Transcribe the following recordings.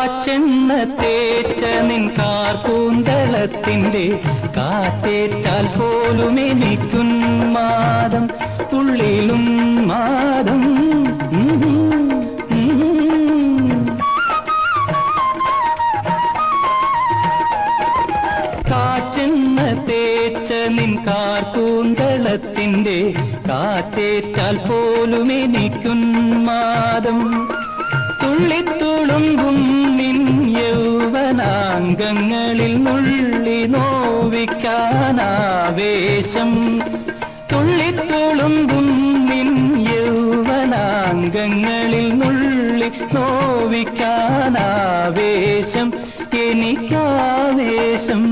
കാച്ചെണ്ണ തേച്ച നിൻ കാർപൂന്തളത്തിന്റെ കാറ്റേറ്റാൽ പോലും എനിക്കുന്മാദം ഉള്ളിലും മാദം. കാച്ചെണ്ണ തേച്ച നിൻ കാർകൂന്തളത്തിന്റെ കാറ്റേറ്റാൽ പോലും എനിക്കുന്മാദം തുള്ളിത്തുളുമ്പും യൗവനാംഗങ്ങളിൽ നുള്ളി നോവിക്കാനാവേശം തുള്ളിത്തുളുമ്പും നിൻ യൗവനാംഗങ്ങളിൽ നുള്ളി നോവിക്കാനാവേശം എനിക്കാവേശം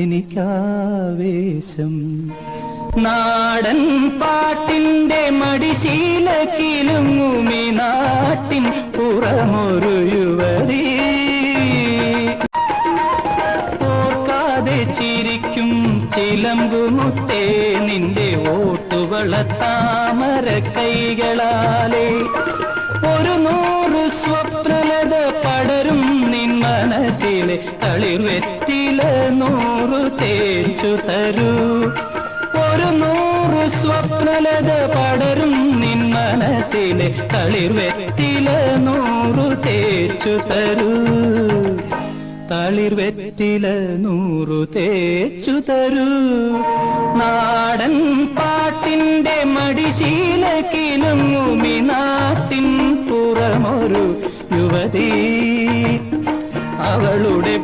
എനിക്കാവേശം നാടൻ പാട്ടിന്റെ ഉമി നാട്ടിൻ പുറമൊരു ചിരിക്കും ചിലമ്പുമുത്തേ നിന്റെ ഓട്ടുവള താമര കൈകളാലേ. ഒരു നൂറ് സ്വപ്നത പടരും നിൻ മനസ്സിലെ തളിർവെറ്റില നൂറ് തേച്ചു തരൂ. ഒരു നൂറ് സ്വപ്നലത പടരും നിൻ മനസ്സിലെ തളിർവെറ്റില നൂറ് തേച്ചു തരൂ. തളിർവെറ്റില നൂറു തേച്ചു തരൂ. നാടൻ പാട്ടിന്റെ മടിശീലക്കിലുങ്ങുമി നാട്ടിൻ പുറമൊരു യുവതി. അവളുടെ